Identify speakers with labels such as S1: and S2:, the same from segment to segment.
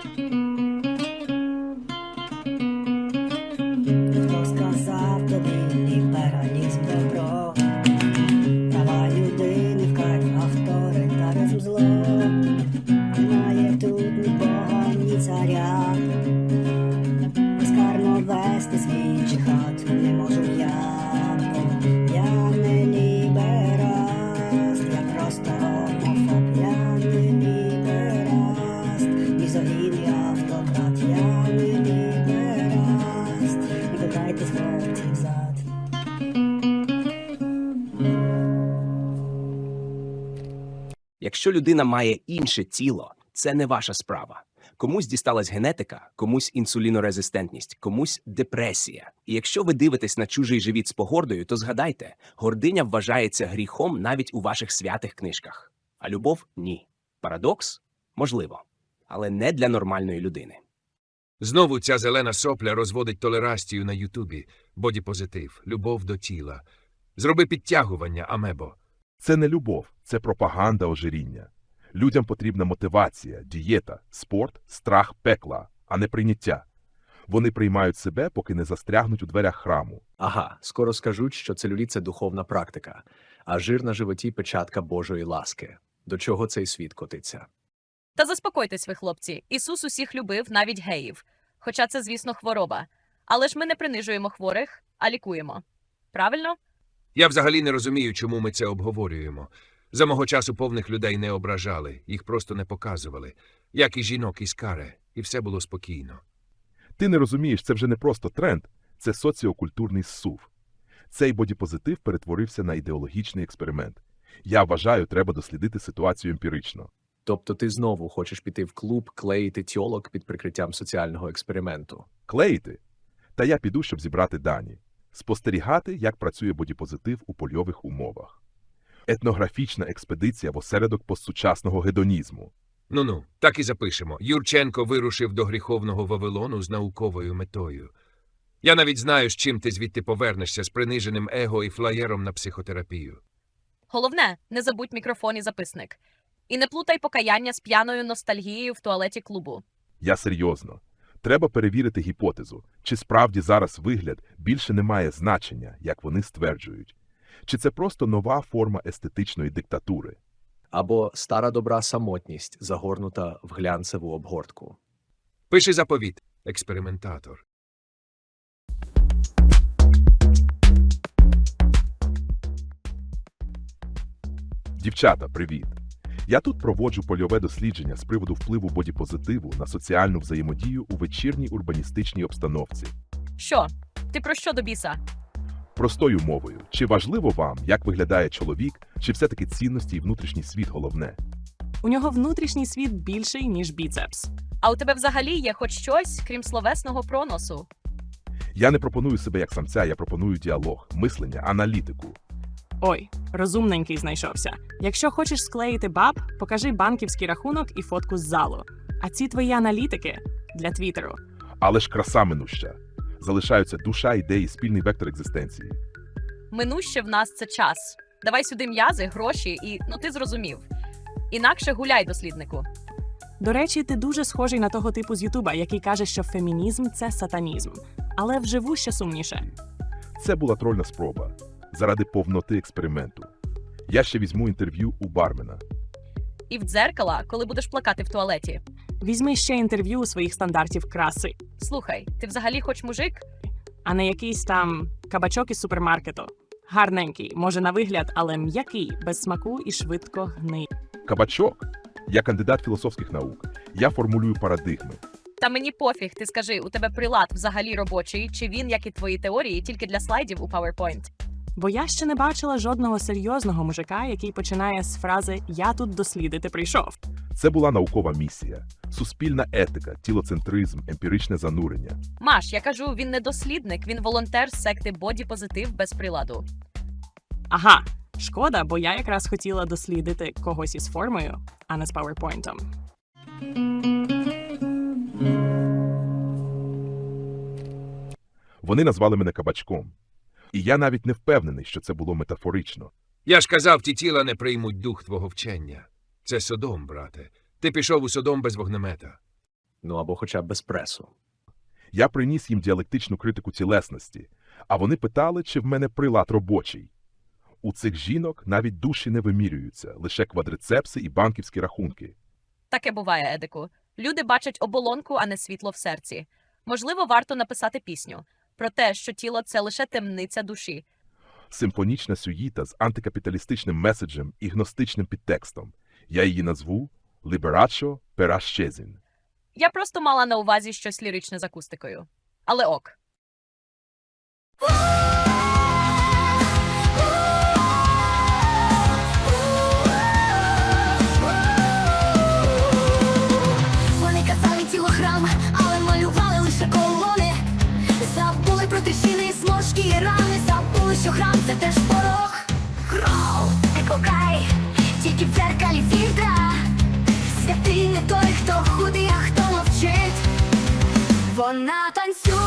S1: Хто сказав тобі лібералізм добро? Права людини в кайф, авторитаризм зло. Немає тут ні ні царя.
S2: Якщо людина має інше тіло, це не ваша справа. Комусь дісталась генетика, комусь інсулінорезистентність, комусь депресія. І якщо ви дивитесь на чужий живіт з погордою, то згадайте, гординя вважається гріхом навіть у ваших святих книжках. А любов ні. Парадокс? Можливо, але не для нормальної людини.
S3: Знову ця зелена сопля розводить толерастію на Ютубі, бодіпозитив, любов до тіла. Зроби підтягування, амебо.
S4: Це не любов, це пропаганда ожиріння. Людям потрібна мотивація, дієта, спорт, страх пекла, а не прийняття. Вони приймають себе, поки не застрягнуть у дверях храму.
S5: Ага, скоро скажуть, що целюліт – це духовна практика, а жир на животі печатка Божої ласки. До чого цей світ котиться?
S6: Та заспокойтесь ви, хлопці. Ісус усіх любив, навіть геїв. Хоча це, звісно, хвороба. Але ж ми не принижуємо хворих, а лікуємо. Правильно?
S3: Я взагалі не розумію, чому ми це обговорюємо. За мого часу повних людей не ображали, їх просто не показували, як і жінок із каре, і все було спокійно.
S4: Ти не розумієш, це вже не просто тренд, це соціокультурний зсув. Цей бодіпозитив перетворився на ідеологічний експеримент. Я вважаю, треба дослідити ситуацію емпірично.
S5: Тобто ти знову хочеш піти в клуб, клеїти тьолок під прикриттям соціального експерименту.
S4: Клеїти? Та я піду, щоб зібрати дані. Спостерігати, як працює бодіпозитив у польових умовах. Етнографічна експедиція в осередок постсучасного гедонізму.
S3: Ну ну, так і запишемо. Юрченко вирушив до гріховного Вавилону з науковою метою. Я навіть знаю, з чим ти звідти повернешся з приниженим его і флаєром на психотерапію.
S6: Головне, не забудь мікрофон і записник. І не плутай покаяння з п'яною ностальгією в туалеті клубу.
S4: Я серйозно. Треба перевірити гіпотезу, чи справді зараз вигляд більше не має значення, як вони стверджують. Чи це просто нова форма естетичної диктатури?
S5: Або стара добра самотність, загорнута в глянцеву обгортку.
S3: Пиши заповіт, експериментатор.
S4: Дівчата, привіт! Я тут проводжу польове дослідження з приводу впливу бодіпозитиву на соціальну взаємодію у вечірній урбаністичній обстановці.
S6: Що? Ти про що до біса?
S4: Простою мовою, чи важливо вам, як виглядає чоловік, чи все-таки цінності і внутрішній світ головне?
S7: У нього внутрішній світ більший, ніж біцепс.
S6: А у тебе взагалі є хоч щось, крім словесного проносу?
S4: Я не пропоную себе як самця, я пропоную діалог, мислення, аналітику.
S7: Ой, розумненький знайшовся. Якщо хочеш склеїти баб, покажи банківський рахунок і фотку з залу. А ці твої аналітики для твіттеру.
S4: Але ж краса минуща. Залишаються душа, ідеї, спільний вектор екзистенції.
S6: Минуще в нас це час. Давай сюди м'язи, гроші і ну ти зрозумів. Інакше гуляй, досліднику.
S7: До речі, ти дуже схожий на того типу з Ютуба, який каже, що фемінізм це сатанізм. Але вживу ще сумніше.
S4: Це була трольна спроба заради повноти експерименту. Я ще візьму інтерв'ю у бармена.
S6: І в дзеркала, коли будеш плакати в туалеті.
S7: Візьми ще інтерв'ю у своїх стандартів краси,
S6: Слухай, ти взагалі хоч мужик?
S7: а не якийсь там кабачок із супермаркету. Гарненький, може на вигляд, але м'який, без смаку і швидко гниє.
S4: Кабачок. Я кандидат філософських наук. Я формулюю парадигми.
S6: Та мені пофіг, ти скажи, у тебе прилад взагалі робочий, чи він, як і твої теорії, тільки для слайдів у PowerPoint?
S7: Бо я ще не бачила жодного серйозного мужика, який починає з фрази Я тут дослідити прийшов.
S4: Це була наукова місія, суспільна етика, тілоцентризм, емпіричне занурення.
S6: Маш, я кажу, він не дослідник, він волонтер з секти Боді Позитив без приладу.
S7: Ага, шкода, бо я якраз хотіла дослідити когось із формою, а не з PowerPoint.
S4: Вони назвали мене кабачком. І я навіть не впевнений, що це було метафорично.
S3: Я ж казав, ті тіла не приймуть дух твого вчення. Це Содом, брате. Ти пішов у Содом без вогнемета.
S5: Ну або хоча б без пресу.
S4: Я приніс їм діалектичну критику тілесності, а вони питали, чи в мене прилад робочий. У цих жінок навіть душі не вимірюються, лише квадрицепси і банківські рахунки.
S6: Таке буває, Едику. Люди бачать оболонку, а не світло в серці. Можливо, варто написати пісню про те, що тіло це лише темниця душі.
S4: Симфонічна сюїта з антикапіталістичним меседжем і гностичним підтекстом. Я її назву Liberaccio per
S6: Я просто мала на увазі щось ліричне з акустикою. Але ок.
S8: Що храм це теж порог. Кров, екокай, тільки в дзеркалі фільтра. Святий не той, хто худий, а хто мовчить. Вона танцює,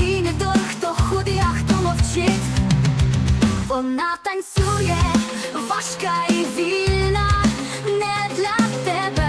S8: Святий не той, хто худий, а хто мовчить. Вона танцює, важка і вільна Не для тебе,